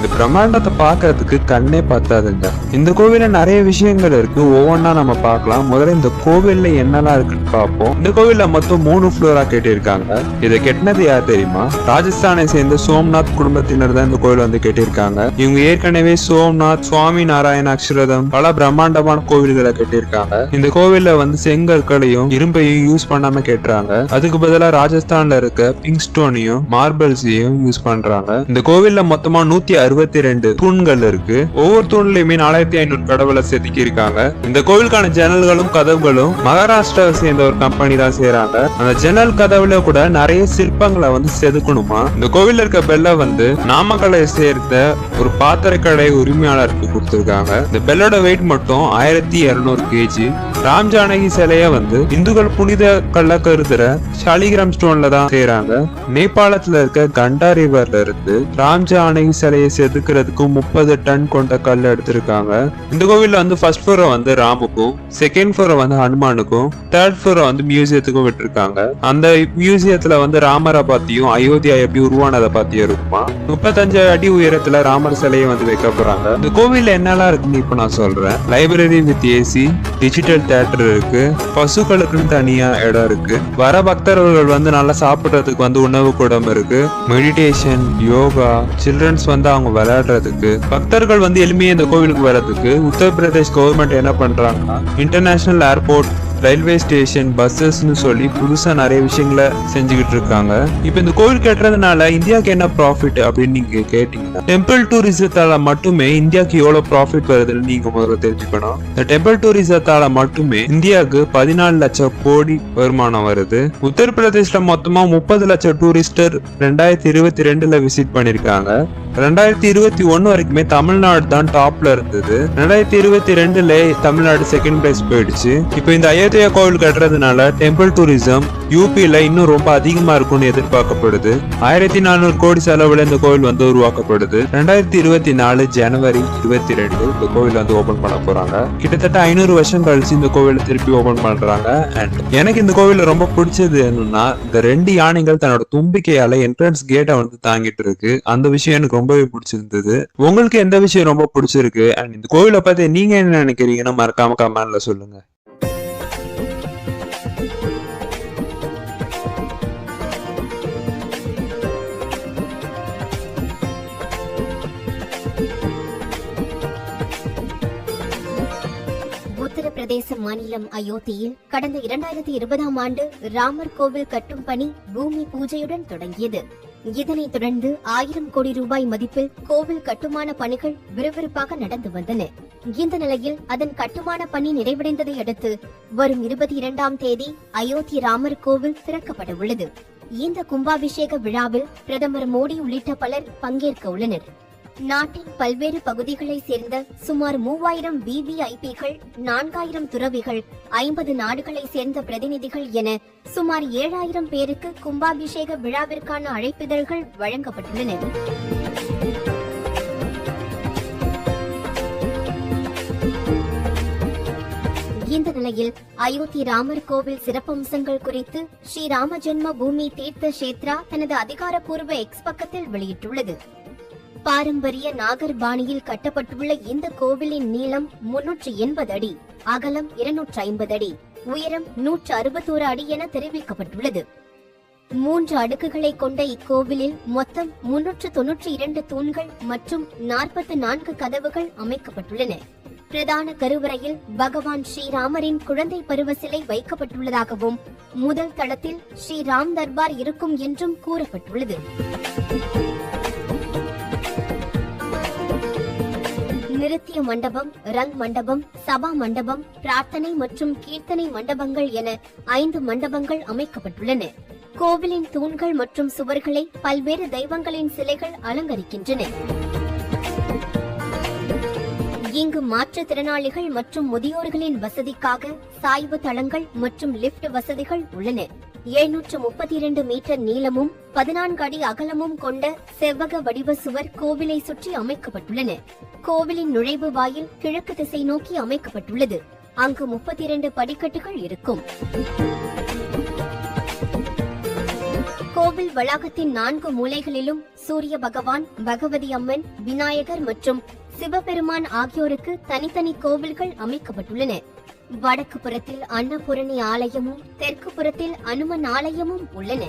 இந்த பிரம்மாண்டத்தை பார்க்கறதுக்கு கண்ணே பத்தாதுங்க. இந்த கோவில்ல நிறைய விஷயங்கள் இருக்கு. ஒவ்வொன்றா நம்ம பார்க்கலாம். முதல்ல இந்த கோவில்ல என்னெல்லாம் இருக்குன்னு பார்ப்போம். இந்த கோவில்ல மொத்தம் மூணு ஃப்ளோரா கட்டியிருக்காங்க. இதை கெட்டினது யார் தெரியுமா? ராஜஸ்தானை சேர்ந்த சோம்நாத் குடும்பத்தினர் தான் இந்த கோவில் வந்து கட்டியிருக்காங்க. இவங்க ஏற்கனவே சோம்நாத் சுவாமி நாராயண அக்ஷரதம் பல பிரம்மாண்டமான கோவில்களை கட்டியிருக்காங்க. இந்த கோவில்ல வந்து செங்கற்களையும் இரும்பையும் யூஸ் பண்ணாம கட்டுறாங்க. அதுக்கு பதிலா ராஜஸ்தான்ல இருக்க பிங்க் ஸ்டோனையும் மார்பிள்ஸையும் யூஸ் பண்றாங்க. இந்த கோவில்ல மொத்தமா நூத்தி அறுபத்தி ரெண்டு தூண்கள் இருக்கு. ஒவ்வொரு தூண்லயுமே நாலாயிரத்தி ஐநூறு கடவுளை செதுக்கி இருக்காங்க இந்த கோவிலுக்கான ஜன்னல்களும் கதவுகளும் மகாராஷ்டிராவை சேர்ந்த ஒரு கம்பெனி தான் செய்யறாங்க அந்த ஜன்னல் கதவுல கூட நிறைய சிற்பங்களை வந்து செதுக்கணுமா? இந்த கோவில் இருக்க பெல்ல வந்து நாமக்கலை சேர்ந்த ஒரு பாத்திரக்கடை உரிமையாளருக்கு கொடுத்திருக்காங்க. இந்த பெல்லோட வெயிட் மட்டும் ஆயிரத்தி இருநூறு கேஜி ராம் ஜானகி சிலைய வந்து இந்துக்கள் புனித கல்ல கருதுற சாலிகிராம் ஸ்டோன்ல தான் செய்யறாங்க நேபாளத்துல இருக்க கண்டா ரிவர்ல இருந்து ராம் ஜானகி சிலையை செதுக்கிறதுக்கும் முப்பது டன் கொண்ட கல் எடுத்திருக்காங்க. இந்த கோவில்ல வந்து ஃபர்ஸ்ட் ஃப்ளோரை வந்து ராமுக்கும் செகண்ட் ஃப்ளோரை வந்து ஹனுமானுக்கும் தேர்ட் ஃப்ளோரை வந்து மியூசியத்துக்கும் விட்டுருக்காங்க. அந்த மியூசியத்துல வந்து ராமரை பத்தியும் அயோத்தியா எப்படி உருவானதை பத்தியும் இருக்குமா. முப்பத்தஞ்சு அடி உயரத்துல ராமர் சிலையை வந்து வைக்க போறாங்க. இந்த கோவில்ல என்னெல்லாம் இருக்குன்னு இப்ப நான் சொல்றேன். Library with AC digital theatre இருக்கு. பசுக்களுக்குன்னு தனியா இடம் இருக்கு. வர பக்தர்கள் வந்து நல்லா சாப்பிடுறதுக்கு வந்து உணவு கூடம் இருக்கு. மெடிடேஷன் யோகா சில்ட்ரன்ஸ் வந்து அவங்க விளையாடுறதுக்கு பக்தர்கள் வந்து எளிமையாக இந்த கோவிலுக்கு வர்றதுக்கு உத்தரப்பிரதேஷ் கவர்மெண்ட் என்ன பண்றாங்கன்னா இன்டர்நேஷனல் ஏர்போர்ட் ரயில்வே ஸ்டேஷன் பஸ்ஸஸ்னு சொல்லி புதுசாக நிறைய விஷயங்களை செஞ்சுக்கிட்டு இருக்காங்க. இப்போ இந்த கோவில் கட்டுறதுனால இந்தியாவுக்கு என்ன ப்ராஃபிட் அப்படின்னு நீங்கள் கேட்டிங்கன்னா டெம்பிள் டூரிசத்தால் மட்டுமே இந்தியாவுக்கு எவ்வளோ ப்ராஃபிட் வருதுன்னு நீங்கள் முதல்ல தெரிஞ்சுக்கணும். இந்த டெம்பிள் டூரிசத்தால் மட்டுமே இந்தியாவுக்கு பதினாலு லட்சம் கோடி வருமானம் வருது. உத்தரப்பிரதேசில் மொத்தமாக முப்பது லட்சம் டூரிஸ்டர் ரெண்டாயிரத்தி இருபத்தி ரெண்டில் விசிட் பண்ணியிருக்காங்க. ரெண்டாயிரத்தி இருபத்தி ஒன்னு வரைக்குமே தமிழ்நாடு தான் டாப்ல இருந்தது. ரெண்டாயிரத்தி இருபத்தி ரெண்டுல தமிழ்நாடு செகண்ட் பிளேஸ் போயிடுச்சு. இப்போ இந்த அயோத்தியா கோவில் கட்டுறதுனால டெம்பிள் டூரிசம் யூபியில இன்னும் ரொம்ப அதிகமா இருக்கும்னு எதிர்பார்க்கப்படுது. ஆயிரத்தி நானூறு கோடி செலவுல இந்த கோவில் வந்து உருவாக்கப்படுது. ரெண்டாயிரத்தி இருபத்தி நாலு ஜனவரி இருபத்தி ரெண்டு இந்த கோவில் வந்து ஓபன் பண்ண போறாங்க. கிட்டத்தட்ட ஐநூறு வருஷம் கழிச்சு இந்த கோவிலை திருப்பி ஓபன் பண்றாங்க. அண்ட் எனக்கு இந்த கோவில ரொம்ப பிடிச்சது என்னன்னா இந்த ரெண்டு யானைகள் தன்னோட தும்பிக்கையால என்ட்ரன்ஸ் கேட்டை வந்து தாங்கிட்டு இருக்கு. அந்த விஷயம் எனக்கு ரொம்பவே பிடிச்சிருந்தது. உங்களுக்கு எந்த விஷயம் ரொம்ப பிடிச்சிருக்கு? அண்ட் இந்த கோவிலை பத்தி நீங்க என்ன நினைக்கிறீங்கன்னா மறக்காம கமெண்ட்ல சொல்லுங்க. உத்தரப்பிரதேச மாநிலம் அயோத்தியில் கடந்த இரண்டாயிரத்தி இருபதாம் ஆண்டு ராமர் கோவில் கட்டும் பணி பூமி பூஜையுடன் தொடங்கியது. இதனைத் தொடர்ந்து ஆயிரம் கோடி ரூபாய் மதிப்பில் கோவில் கட்டுமான பணிகள் விறுவிறுப்பாக நடந்து வந்தன. இந்த நிலையில் அதன் கட்டுமான பணி நிறைவடைந்ததை அடுத்து வரும் இருபத்தி இரண்டாம் தேதி அயோத்தி ராமர் கோவில் திறக்கப்பட உள்ளது. இந்த கும்பாபிஷேக விழாவில் பிரதமர் மோடி உள்ளிட்ட பலர் பங்கேற்க உள்ளனர். நாட்டின் பல்வேறு பகுதிகளைச் சேர்ந்த சுமார் மூவாயிரம் விவிஐபிகள் நான்காயிரம் துறவிகள் ஐம்பது நாடுகளைச் சேர்ந்த பிரதிநிதிகள் என சுமார் ஏழாயிரம் பேருக்கு கும்பாபிஷேக விழாவிற்கான அழைப்பிதழ்கள் வழங்கப்பட்டுள்ளன. இந்த நிலையில் அயோத்தி ராமர் கோவில் சிறப்பம்சங்கள் குறித்து ஸ்ரீ ராம ஜென்ம பூமி தீர்த்த கஷேத்ரா தனது அதிகாரப்பூர்வ எக்ஸ் பக்கத்தில் வெளியிட்டுள்ளது. பாரம்பரிய நாகர் பாணியில் கட்டப்பட்டுள்ள இந்த கோவிலின் நீளம் முன்னூற்று எண்பது அடி அகலம் இருநூற்று ஐம்பது அடி உயரம் நூற்று அறுபத்தோரு அடி என தெரிவிக்கப்பட்டுள்ளது. மூன்று அடுக்குகளை கொண்ட இக்கோவிலில் மொத்தம் முன்னூற்று தொன்னூற்றி இரண்டு தூண்கள் மற்றும் நாற்பத்து நான்கு கதவுகள் அமைக்கப்பட்டுள்ளன. பிரதான கருவறையில் பகவான் ஸ்ரீராமரின் குழந்தை பருவ சிலை வைக்கப்பட்டுள்ளதாகவும் முதல் தளத்தில் ஸ்ரீராம் தர்பார் இருக்கும் என்றும் கூறப்பட்டுள்ளது. நிருத்திய மண்டபம் ரங் மண்டபம் சபா மண்டபம் பிரார்த்தனை மற்றும் கீர்த்தனை மண்டபங்கள் என ஐந்து மண்டபங்கள் அமைக்கப்பட்டுள்ளன. கோவிலின் தூண்கள் மற்றும் சுவர்களை பல்வேறு தெய்வங்களின் சிலைகள் அலங்கரிக்கின்றன. இங்கு மாற்றுத்திறனாளிகள் மற்றும் முதியோர்களின் வசதிக்காக சாய்வு தளங்கள் மற்றும் லிப்ட் வசதிகள் உள்ளன. எழுநூற்று முப்பத்தி இரண்டு மீட்டர் நீளமும் பதினான்கு அடி அகலமும் கொண்ட செவ்வக வடிவ சுவர் கோவிலை சுற்றி அமைக்கப்பட்டுள்ளன. கோவிலின் நுழைவு வாயில் கிழக்கு திசை நோக்கி அமைக்கப்பட்டுள்ளது. அங்கு முப்பத்தி இரண்டு படிக்கட்டுகள் இருக்கும். கோவில் வளாகத்தின் நான்கு மூலைகளிலும் சூரிய பகவான் பகவதி அம்மன் விநாயகர் மற்றும் சிவபெருமான் ஆகியோருக்கு தனித்தனி கோவில்கள் அமைக்கப்பட்டுள்ளன. வடக்கு புறத்தில் அன்னபூரணி ஆலயமும் தெற்கு புறத்தில் அனுமன் ஆலயமும் உள்ளன.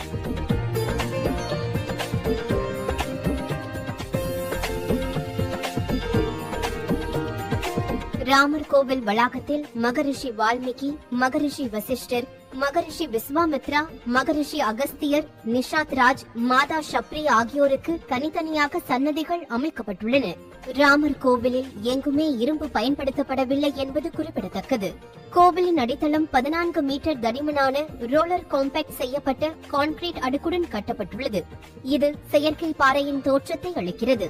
ராமர் கோவில் வளாகத்தில் மகரிஷி வால்மீகி மகரிஷி வசிஷ்டர் மகரிஷி விஸ்வாமித்ரா மகரிஷி அகஸ்தியர் நிஷாத் ராஜ் மாதா ஷப்ரி ஆகியோருக்கு தனித்தனியாக சன்னதிகள் அமைக்கப்பட்டுள்ளன. ராமர் கோவிலில் எங்குமே இரும்பு பயன்படுத்தப்படவில்லை என்பது குறிப்பிடத்தக்கது. கோவிலின் அடித்தளம் பதினான்கு மீட்டர் தடிமனான ரோலர் காம்பேக்ட் செய்யப்பட்ட கான்கிரீட் அடுக்குடன் கட்டப்பட்டுள்ளது. இது செயற்கை பாறையின் தோற்றத்தை அளிக்கிறது.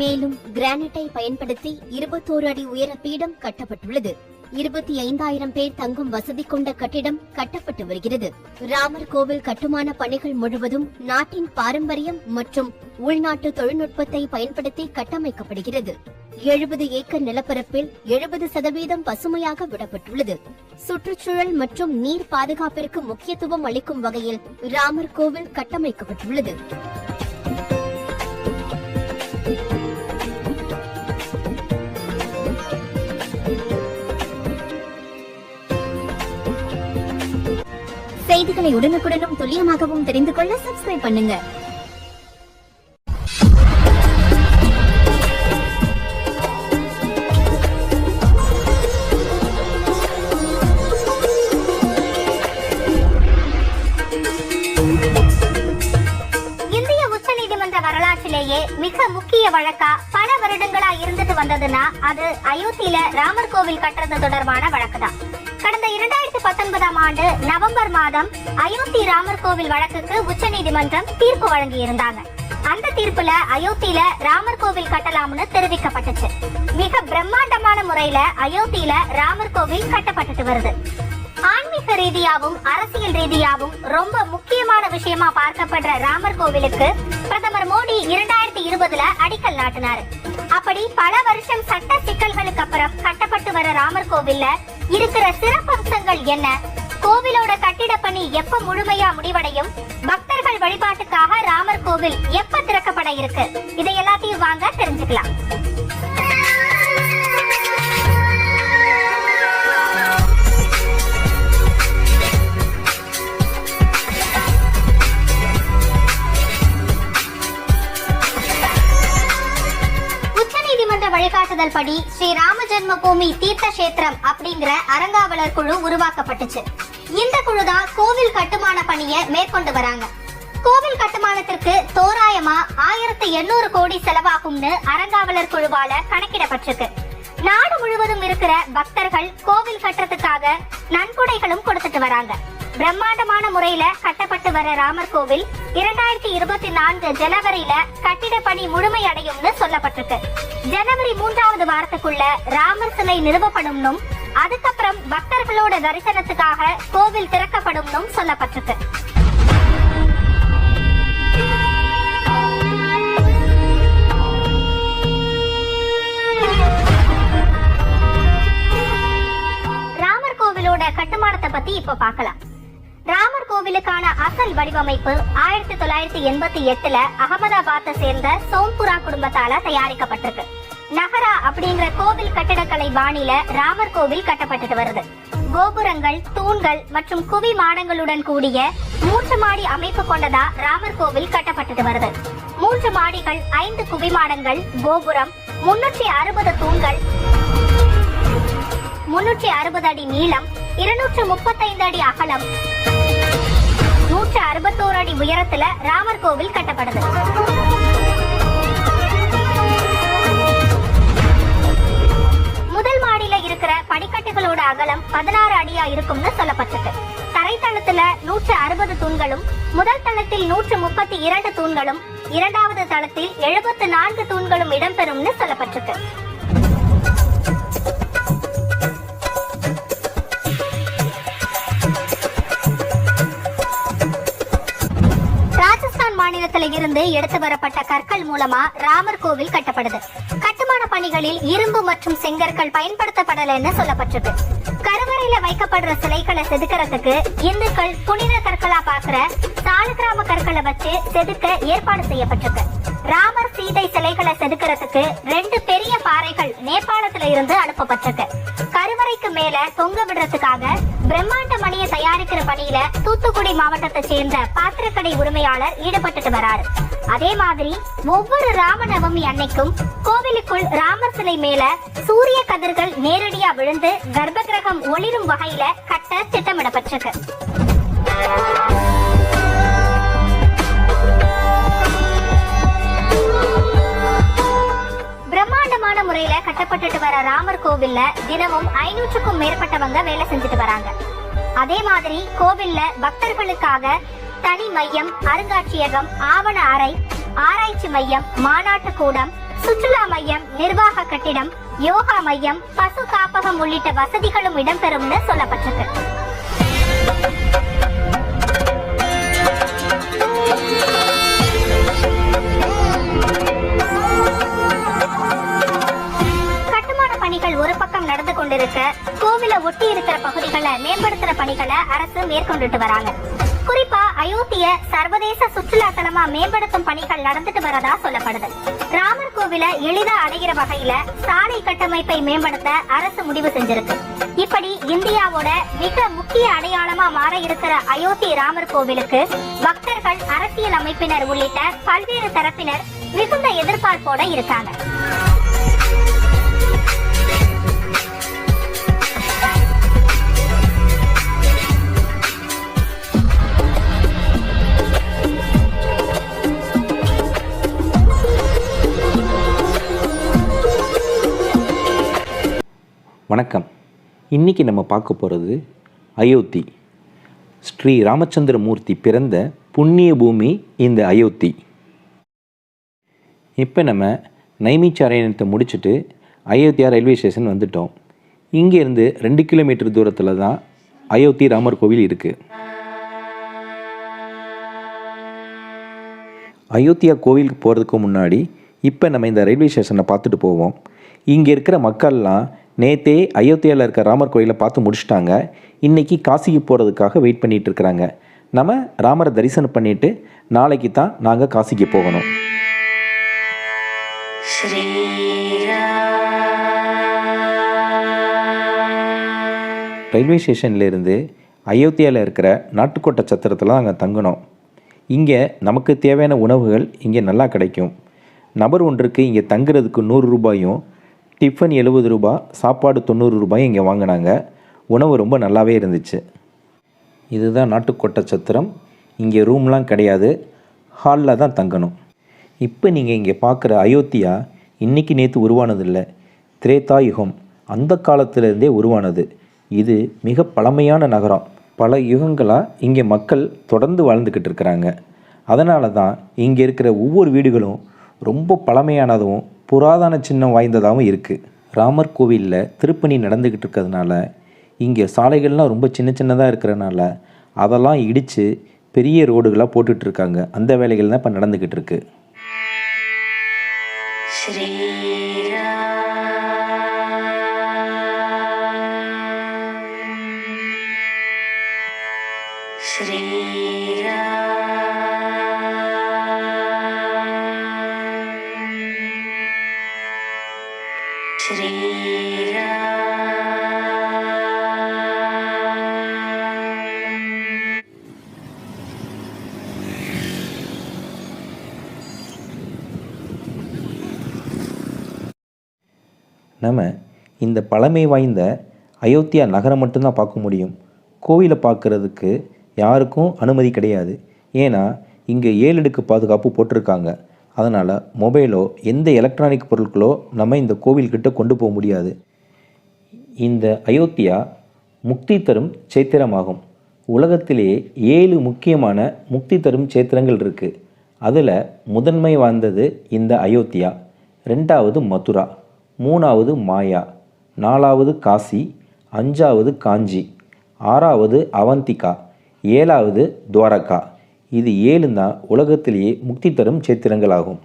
மேலும் கிரானைட்டை பயன்படுத்தி இருபத்தோரு அடி உயர பீடம் கட்டப்பட்டுள்ளது. இருபத்தி ஐந்தாயிரம் பேர் தங்கும் வசதி கொண்ட கட்டிடம் கட்டப்பட்டு வருகிறது. ராமர் கோவில் கட்டுமான பணிகள் முழுவதும் நாட்டின் பாரம்பரியம் மற்றும் உள்நாட்டு தொழில்நுட்பத்தை பயன்படுத்தி கட்டமைக்கப்படுகிறது. எழுபது ஏக்கர் நிலப்பரப்பில் எழுபது சதவீதம் பசுமையாக விடப்பட்டுள்ளது. சுற்றுச்சூழல் மற்றும் நீர் பாதுகாப்பிற்கு முக்கியத்துவம் அளிக்கும் வகையில் ராமர் கோவில் கட்டமைக்கப்பட்டுள்ளது. செய்திகளை உடனுக்குடனும் துல்லியமாகவும் தெரிந்து கொள்ள சப்ஸ்கிரைப் பண்ணுங்க. இந்திய உச்சநீதிமன்ற வரலாற்றிலேயே மிக முக்கிய வழக்கா பல வருடங்களா இருந்துட்டு வந்ததுன்னா அது அயோத்தியில ராமர் கோவில் கட்டுறது தொடர்பான வழக்கு தான் ஆண்டு நவம்பர் மாதம் அயோத்தி ராமர் கோவில் வழக்குக்கு உச்சநீதிமன்றம் தீர்ப்பு வழங்கி இருந்தாங்க அந்த தீர்ப்புல அயோத்தியில ராமர் கோவில் கட்டலாம்னு தெரிவிக்கப்பட்டுச்சு. மிக பிரம்மாண்டமான முறையில அயோத்தியில ராமர் கோவில் கட்டப்பட்டுட்டு வருது. ஆன்மீக ரீதியாவும் அரசியல் ரீதியாவும் ரொம்ப முக்கியமான விஷயமா பார்க்கப்படுற ராமர் கோவிலுக்கு பிரதமர் மோடி இரண்டாயிரத்தி இருபதுல அடிக்கல் நாட்டினாரு. அப்படி பல வருஷம் சட்ட சிக்கல்களுக்கு அப்புறம் கட்டப்பட்டு வர ராமர் கோவில்ல இருக்கிற சிறப்பம்சங்கள் என்ன? கோவிலோட கட்டிட பணி எப்ப முழுமையா முடிவடையும்? பக்தர்கள் வழிபாட்டுக்காக ராமர் கோவில் எப்ப திறக்கப்பட இருக்கு? இதை எல்லாத்தையும் வாங்க தெரிஞ்சுக்கலாம். வழிகாட்டுதல் படி ஸ்ரீ ராம பூமி தீர்த்த கஷேத்திரம் அப்படிங்கிற அறங்காவலர் குழு உருவாக்கப்பட்டுச்சு. இந்த குழு தான் கோவில் கட்டுமான பணியை மேற்கொண்டு வராங்க. கோவில் கட்டுமானத்திற்கு தோராயமா ஆயிரத்தி எண்ணூறு கோடி செலவாகும்னு அறங்காவலர் குழுவால கணக்கிடப்பட்டிருக்கு. நாடு முழுவதும் இருக்கிற பக்தர்கள் கோவில் கட்டுறதுக்காக நன்கொடைகளும் கொடுத்துட்டு வராங்க. பிரம்மாண்டமான முறையில கட்டப்பட்டு வர ராமர் கோவில் இரண்டாயிரத்தி இருபத்தி நான்கு ஜனவரியில கட்டிட பணி முழுமையடையும்னு சொல்லப்பட்டிருக்கு. ஜனவரி மூன்றாவது வாரத்துக்குள்ள ராமர் சிலை நிறுவப்படும்னும் அதுக்கப்புறம் பக்தர்களோட தரிசனத்துக்காக கோவில் திறக்கப்படும்னும் சொல்லப்பட்டிருக்கு. ராமர் கோவிலோட கட்டுமானத்தை பத்தி இப்ப பார்க்கலாம். ராமர் கோவிலுக்கான அசல் வடிவமைப்பு ஆயிரத்தி தொள்ளாயிரத்தி எண்பத்தி எட்டுல அகமதாபாத்தை சேர்ந்த சோம்புரா குடும்பத்தால தயாரிக்கப்பட்டிருக்கு. நகரா அப்படிங்கிற கோவில் கட்டடக்கலை பாணியில ராமர் கோவில் கட்டப்பட்டது வருது. கோபுரங்கள் தூண்கள் மற்றும் குவி மாடங்களுடன் கூடிய மூன்று மாடி அமைப்பு கொண்டதா ராமர் கோவில் கட்டப்பட்டது வருது. மூன்று மாடிகள் ஐந்து குவிமாடங்கள் கோபுரம் முன்னூற்றி அறுபது தூண்கள் முன்னூற்றி அறுபது அடி நீளம் இருநூற்று முப்பத்தைந்து அடி அகலம் நூற்று அறுபத்தோரு அடி உயரத்துல ராமர் கோவில் கட்டப்படுது. படிக்கட்டுகளோட அகலம் பதினாறு அடியா இருக்கும்னு சொல்லப்பட்டிருக்கு தரைத்தளத்துல நூற்று அறுபது தூண்களும் முதல் தளத்தில் நூற்று முப்பத்தி இரண்டு தூண்களும் இரண்டாவது தளத்தில் எழுபத்து நான்கு தூண்களும் இடம்பெறும்னு சொல்லப்பட்டிருக்கு ராஜஸ்தான் மாநிலத்துல இருந்து எடுத்து வரப்பட்ட கற்கள் மூலமா ராமர் கோவில் கட்டப்படுது. கட்டுமான பணிகளில் இரும்பு மற்றும் செங்கற்கள் பயன்படுத்தப்படலைன்னு சொல்லப்பட்டிருக்கு. கருவறையில வைக்கப்படுற சிலைகளை செதுக்கிறதுக்கு இந்துக்கள் புனித கற்களா பாக்குற சாலக்கிராம கற்களை வச்சு செதுக்க ஏற்பாடு செய்யப்பட்டிருக்கு. ராமர் சீதை சிலைகளை செதுக்கிறதுக்கு ரெண்டு பெரிய பாறைகள் நேபாளத்துல இருந்து அனுப்பப்பட்டிருக்கு. கருவறைக்கு மேல தொங்க விடுறதுக்காக பிரம்மாண்ட மணியை தயாரிக்கிற பணியில தூத்துக்குடி மாவட்டத்தை சேர்ந்த பாத்திரக்கடை உரிமையாளர் ஈடுபட்டுட்டு வராரு. அதே மாதிரி ஒவ்வொரு ராமநவமி அன்னைக்கும் கோவிலுக்குள் ராமர் சிலை மேல சூரிய கதிர்கள் நேரடியா விழுந்து கர்ப்பகிரகம் ஒளிரும் வகையில கட்ட திட்டமிடப்பட்டிருக்கு. பிரம்மாண்டமான முறையில கட்டப்பட்டுட்டு வர ராமர் கோவில்ல தினமும் ஐநூற்றுக்கும் மேற்பட்டவங்க வேலை செஞ்சுட்டு வராங்க. அதே மாதிரி கோவில்ல பக்தர்களுக்காக தனி மையம் அருங்காட்சியகம் ஆவண அறை ஆராய்ச்சி மையம் மாநாட்டு கூடம் சுற்றுலா மையம் நிர்வாக கட்டிடம் யோகா மையம் பசு காப்பகம் உள்ளிட்ட வசதிகளும் இடம்பெறும்னு சொல்லப்பட்டிருக்கு. பணிகள் ஒரு பக்கம் நடந்து கொண்டிருக்க கோவில ஒட்டி இருக்கிற பகுதிகளை மேம்படுத்துற பணிகளை அரசு மேற்கொண்டுட்டு வராங்க. குறிப்பா அயோத்திய சர்வதேச சுற்றுலா தலமா மேம்படுத்தும் பணிகள் நடந்துட்டு வரதா சொல்லப்படுது. ராமர் கோவில எளிதா அடைகிற வகையில சாலை கட்டமைப்பை மேம்படுத்த அரசு முடிவு செஞ்சிருக்கு. இப்படி இந்தியாவோட மிக முக்கிய அடையாளமா மாற இருக்கிற அயோத்தி ராமர் கோவிலுக்கு பக்தர்கள் அரசியல் அமைப்பினர் உள்ளிட்ட பல்வேறு தரப்பினர் மிகுந்த எதிர்பார்ப்போட இருக்காங்க. வணக்கம். இன்றைக்கி நம்ம பார்க்க போகிறது அயோத்தி. ஸ்ரீ ராமச்சந்திர மூர்த்தி பிறந்த புண்ணிய பூமி இந்த அயோத்தி. இப்போ நம்ம நைமிச்சாராயணத்தை முடிச்சுட்டு அயோத்தியா ரயில்வே ஸ்டேஷன் வந்துட்டோம். இங்கேருந்து ரெண்டு கிலோமீட்டர் தூரத்தில் தான் அயோத்தி ராமர் கோவில் இருக்குது அயோத்தியா கோவிலுக்கு போகிறதுக்கு முன்னாடி இப்போ நம்ம இந்த ரயில்வே ஸ்டேஷனை பார்த்துட்டு போவோம். இங்கே இருக்கிற மக்கள்லாம் நேத்தே அயோத்தியாவில் இருக்க ராமர் கோயிலை பார்த்து முடிச்சுட்டாங்க. இன்றைக்கி காசிக்கு போகிறதுக்காக வெயிட் பண்ணிகிட்டு இருக்கிறாங்க. நம்ம ராமரை தரிசனம் பண்ணிட்டு நாளைக்கு தான் நாங்கள் காசிக்கு போகணும். ரயில்வே ஸ்டேஷன்லேருந்து அயோத்தியாவில் இருக்கிற நாட்டுக்கோட்டை சத்திரத்தில் தான் அங்கே தங்கினோம் இங்கே நமக்கு தேவையான உணவுகள் இங்கே நல்லா கிடைக்கும். நபர் ஒன்றுக்கு இங்கே தங்குறதுக்கு நூறு ரூபாயும் டிஃபன் எழுபது ரூபாய் சாப்பாடு தொண்ணூறு ரூபாய் இங்கே வாங்கினாங்க. உணவு ரொம்ப நல்லாவே இருந்துச்சு. இதுதான் நாட்டுக்கோட்டை சத்திரம். இங்கே ரூம்லாம் கிடையாது. ஹாலில் தான் தங்கணும். இப்போ நீங்கள் இங்கே பார்க்குற அயோத்தியா இன்றைக்கி நேற்று உருவானதில்லை. திரேதா யுகம் அந்த காலத்திலேருந்தே உருவானது. இது மிக பழமையான நகரம். பல யுகங்களாக இங்கே மக்கள் தொடர்ந்து வாழ்ந்துக்கிட்டு இருக்கிறாங்க. அதனால தான் இங்கே இருக்கிற ஒவ்வொரு வீடுகளும் ரொம்ப பழமையானதும் புராதன சின்னம் வாய்ந்ததாகவும் இருக்குது ராமர் கோவிலில் திருப்பணி நடந்துக்கிட்டு இருக்கிறதுனால இங்கே சாலைகள்லாம் ரொம்ப சின்ன சின்னதாக இருக்கிறனால அதெல்லாம் இடித்து பெரிய ரோடுகளாக போட்டுட்ருக்காங்க அந்த வேலைகள் தான் இப்போ நடந்துக்கிட்டு இருக்கு. நம்ம இந்த பழமை வாய்ந்த அயோத்தியா நகரம் மட்டும்தான் பார்க்க முடியும். கோவிலை பார்க்குறதுக்கு யாருக்கும் அனுமதி கிடையாது. ஏன்னா இங்கே ஏழு அடுக்கு பாதுகாப்பு போட்டிருக்காங்க. அதனால் மொபைலோ எந்த எலக்ட்ரானிக் பொருட்களோ நம்ம இந்த கோவில்கிட்ட கொண்டு போக முடியாது. இந்த அயோத்தியா முக்தி தரும் சேத்திரமாகும். உலகத்திலேயே ஏழு முக்கியமான முக்தி தரும் சேத்திரங்கள் இருக்குது அதில் முதன்மை வாய்ந்தது இந்த அயோத்தியா ரெண்டாவது மதுரா மூணாவது மாயா நாலாவது காசி அஞ்சாவது காஞ்சி ஆறாவது அவந்திகா ஏழாவது துவாரகா. இது ஏழு தான் உலகத்திலேயே முக்தி தரும் சேத்திரங்களாகும்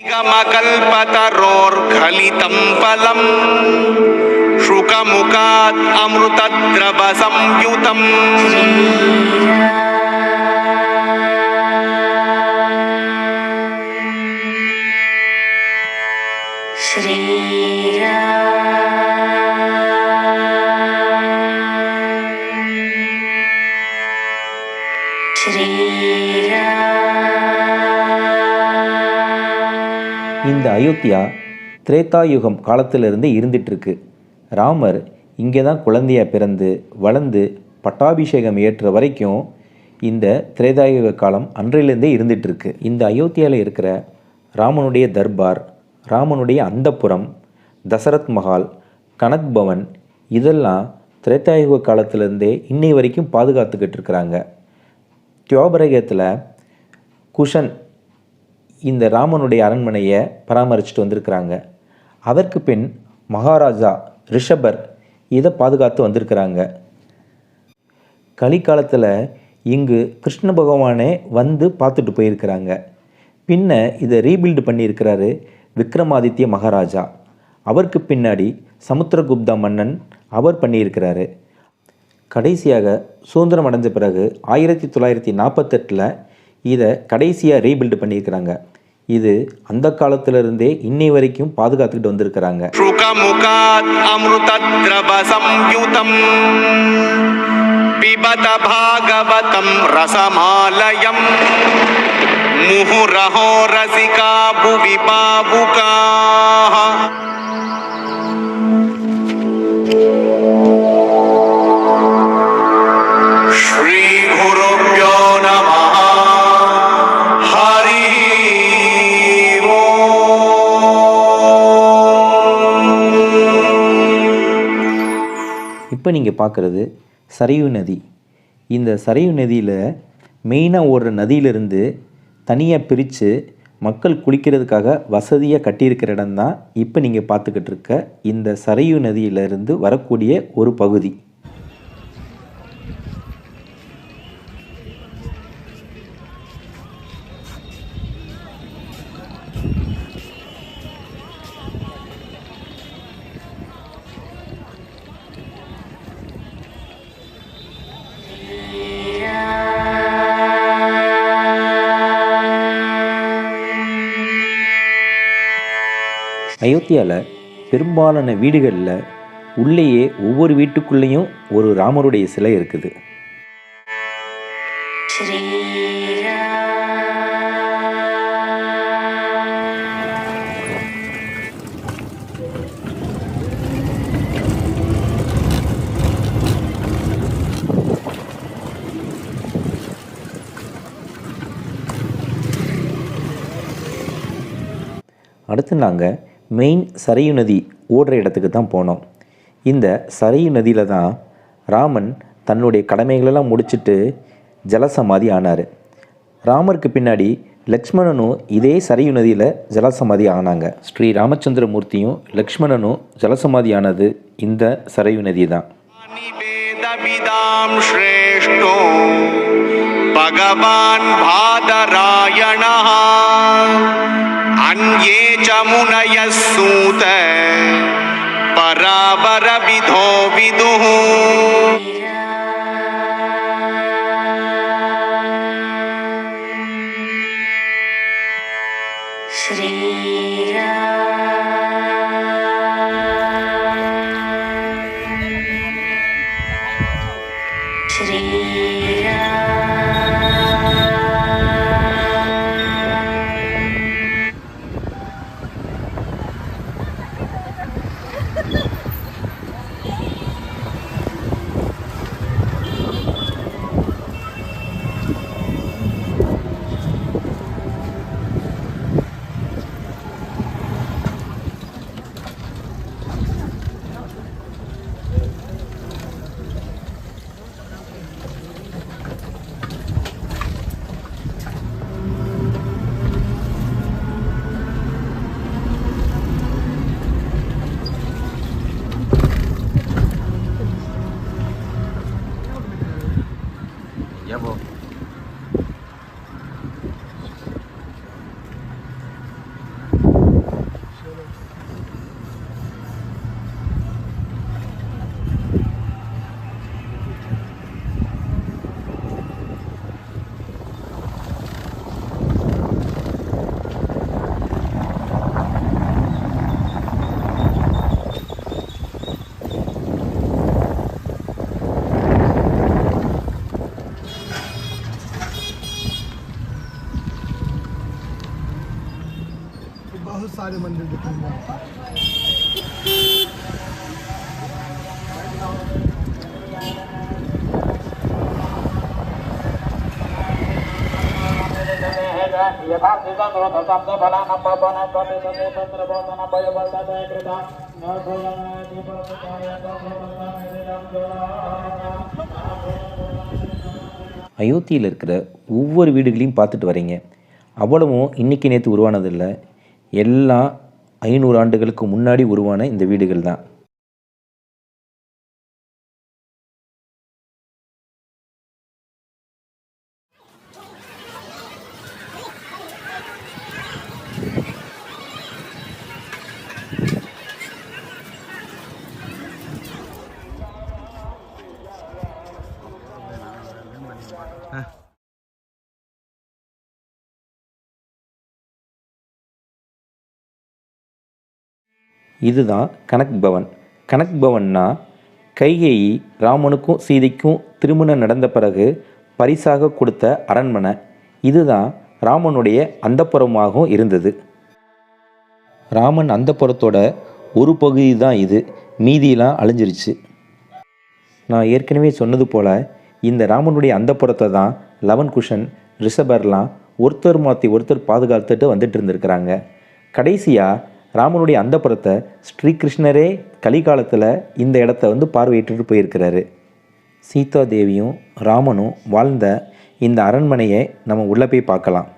गमकल्पतरोर्घलितं फलम् शुकमुखात् अमृतद्रवसंयुतम् இந்த அயோத்தியா திரேதாயுகம் காலத்திலிருந்தே இருந்துட்டுருக்கு. ராமர் இங்கே தான் குழந்தையாக பிறந்து வளர்ந்து பட்டாபிஷேகம் ஏற்ற வரைக்கும் இந்த திரேதாயுக காலம் அன்றையிலேருந்தே இருந்துட்டு இருக்கு இந்த அயோத்தியாவில் இருக்கிற ராமனுடைய தர்பார் ராமனுடைய அந்தப்புறம் தசரத் மஹால் கனக் பவன் இதெல்லாம் திரேதாயுக காலத்திலேருந்தே இன்னை வரைக்கும் பாதுகாத்துக்கிட்டு இருக்கிறாங்க. தியோபரகத்தில் குஷன் இந்த ராமனுடைய அரண்மனையை பராமரிச்சுட்டு வந்திருக்கிறாங்க. அதற்கு பின் மகாராஜா ரிஷபர் இதை பாதுகாத்து வந்திருக்கிறாங்க. கலிக்காலத்தில் இங்கு கிருஷ்ண பகவானே வந்து பார்த்துட்டு போயிருக்கிறாங்க. பின்ன இதை ரீபில்டு பண்ணியிருக்கிறாரு விக்ரமாதித்ய மகாராஜா. அவருக்கு பின்னாடி சமுத்திரகுப்தா மன்னன் அவர் பண்ணியிருக்கிறாரு. கடைசியாக சுதந்திரம் அடைஞ்ச பிறகு ஆயிரத்தி தொள்ளாயிரத்தி நாற்பத்தெட்டில் இதை கடைசியாக ரீபில்டு பண்ணியிருக்கிறாங்க. இது அந்த காலத்திலிருந்தே இன்னை வரைக்கும் பாதுகாத்துக்கிட்டு வந்திருக்கிறாங்க. பிபத பாகவதம் ரசமாலயம். முகுரஹோ ரசிகா புவி பாபுகா. இப்போ நீங்கள் பார்க்குறது சரையு நதி. இந்த சரையு நதியில் மெயினாக ஓடுற நதியிலிருந்து தனியாக பிரித்து மக்கள் குளிக்கிறதுக்காக வசதியாக கட்டியிருக்கிற இடம் தான் இப்போ நீங்கள் பார்த்துக்கிட்டு இருக்க இந்த சரையு நதியிலிருந்து வரக்கூடிய ஒரு பகுதி. அயோத்தியாவில் பெரும்பாலான வீடுகளில் உள்ளேயே ஒவ்வொரு வீட்டுக்குள்ளேயும் ஒரு ராமருடைய சிலை இருக்குது. அடுத்து நாங்கள் மெயின் சரையு நதி ஓடுற இடத்துக்கு தான் போனோம். இந்த சரையு நதியில் தான் ராமன் தன்னுடைய கடமைகளெல்லாம் முடிச்சுட்டு ஜலசமாதி ஆனார். ராமருக்கு பின்னாடி லக்ஷ்மணனும் இதே சரையு நதியில் ஜலசமாதி ஆனாங்க. ஸ்ரீ ராமச்சந்திரமூர்த்தியும் லக்ஷ்மணனும் ஜலசமாதி ஆனது இந்த சரையு நதி தான். பகவான் பாதராயணா. मुनय सूत पर विधो विदु। அயோத்தியில் இருக்கிற ஒவ்வொரு வீடுகளையும் பார்த்துட்டு வரீங்க. அவ்வளவும் இன்னைக்கு நேற்று உருவானதில்லை. எல்லாம் ஐநூறு ஆண்டுகளுக்கு முன்னாடி உருவான இந்த வீடுகள் தான் இதுதான் கனக் பவன். கனக் பவன்னா கைகேயி ராமனுக்கும் சீதைக்கும் திருமணம் நடந்த பிறகு பரிசாக கொடுத்த அரண்மனை. இதுதான் ராமனுடைய அந்தப்புறமாகவும் இருந்தது. ராமன் அந்தப்புறத்தோட ஒரு பகுதி தான் இது. மீதியெல்லாம் அழிஞ்சிருச்சு. நான் ஏற்கனவே சொன்னது போல் இந்த ராமனுடைய அந்தப்புறத்தை தான் லவன் குஷன் ரிஷபர்லாம் ஒருத்தர் மாற்றி ஒருத்தர் பாதுகாத்துட்டு வந்துட்டு இருந்திருக்கிறாங்க. கடைசியாக ராமனுடைய அந்தப்புறத்தை ஸ்ரீகிருஷ்ணரே கலிகாலத்தில் இந்த இடத்த வந்து பார்வையிட்டுட்டு போயிருக்கிறாரு. சீதா தேவியும் ராமனும் வாழ்ந்த இந்த அரண்மனையை நம்ம உள்ளே போய் பார்க்கலாம்.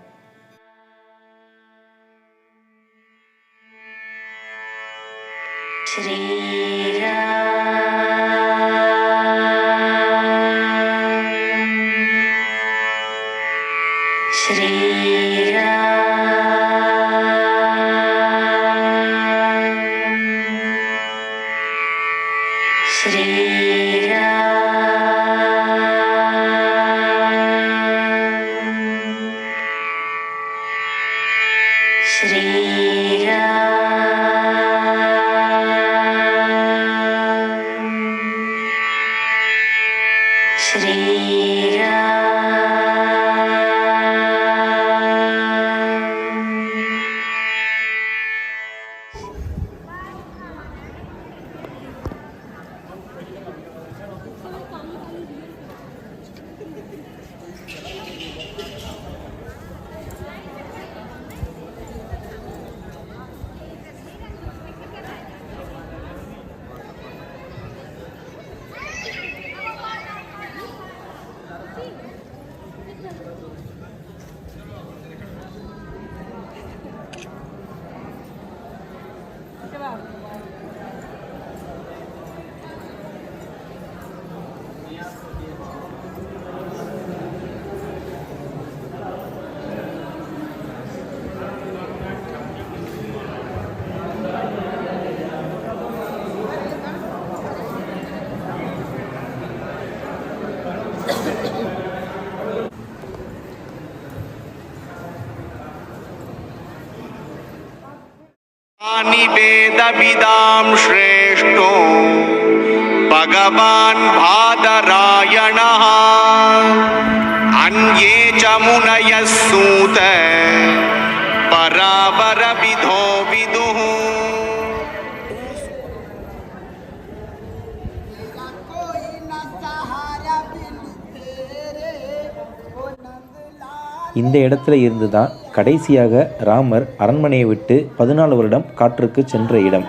निवेदविदां श्रेष्ठो भगवान् भादरायणः। अन्ये च मुनयः सूत परावरविधो विदुः। இந்த இடத்துல இருந்து தான் கடைசியாக ராமர் அரண்மனையை விட்டு பதினாலு வருடம் காற்றுக்கு சென்ற இடம்.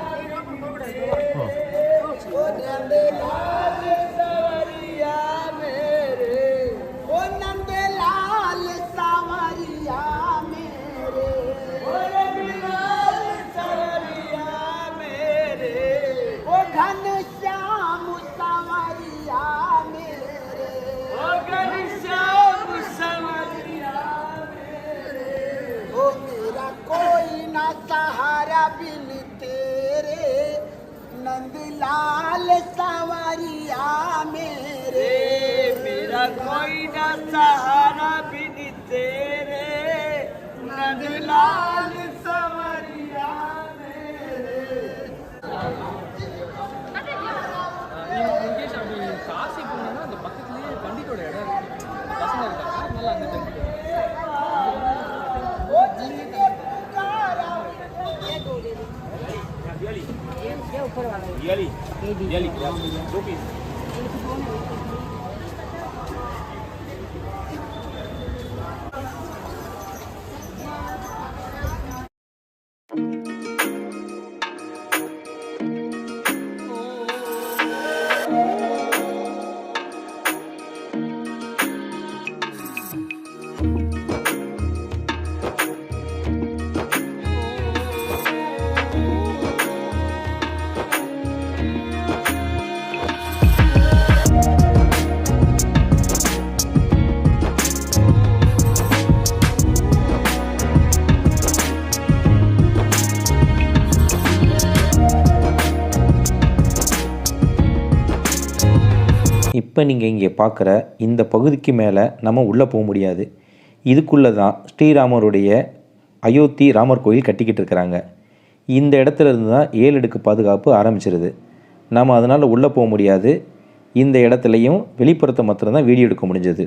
jelly jelly rupees இப்போ நீங்கள் இங்கே பார்க்குற இந்த பகுதிக்கு மேலே நம்ம உள்ளே போக முடியாது. இதுக்குள்ளே தான் ஸ்ரீராமருடைய அயோத்தி ராமர் கோயில் கட்டிக்கிட்டு இருக்கிறாங்க. இந்த இடத்துல இருந்து தான் ஏழு அடுக்கு பாதுகாப்பு ஆரம்பிச்சிருது. நாம் அதனால் உள்ளே போக முடியாது. இந்த இடத்துலையும் வெளிப்புறத்தை மாத்திரம்தான் வீடியோ எடுக்க முடிஞ்சது.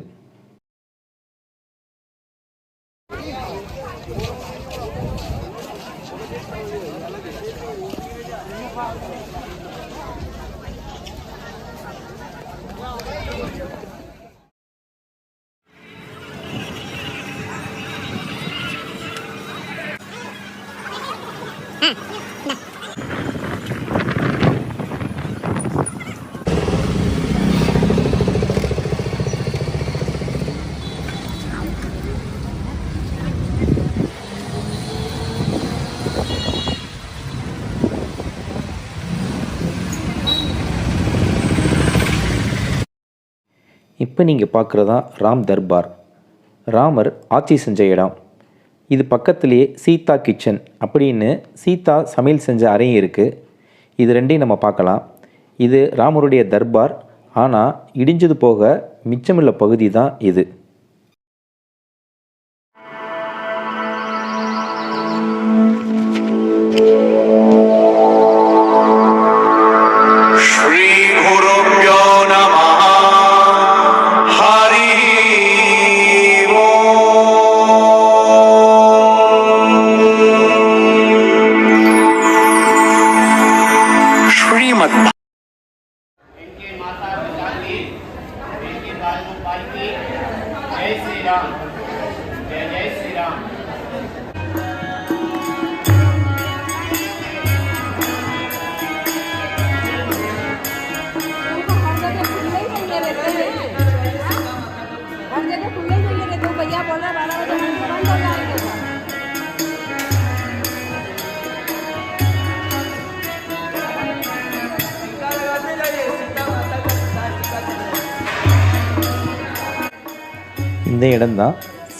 இப்போ நீங்கள் பார்க்குறதான் ராம் தர்பார். ராமர் ஆட்சி செஞ்ச இடம். இது பக்கத்துலேயே சீதா கிச்சன் அப்படின்னு சீதா சமையல் செஞ்ச அறையும் இருக்குது இது ரெண்டையும் நம்ம பார்க்கலாம். இது ராமருடைய தர்பார். ஆனால் இடிஞ்சது போக மிச்சமுள்ள பகுதி தான் இது.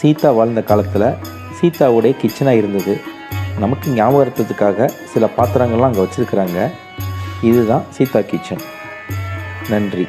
சீதா வாழ்ந்த காலத்தில் சீதாவுடைய கிச்சனாக இருந்தது. நமக்கு ஞாபகத்துக்காக சில பாத்திரங்கள்லாம் அங்கே வச்சுருக்குறாங்க. இதுதான் சீதா கிச்சன் நன்றி.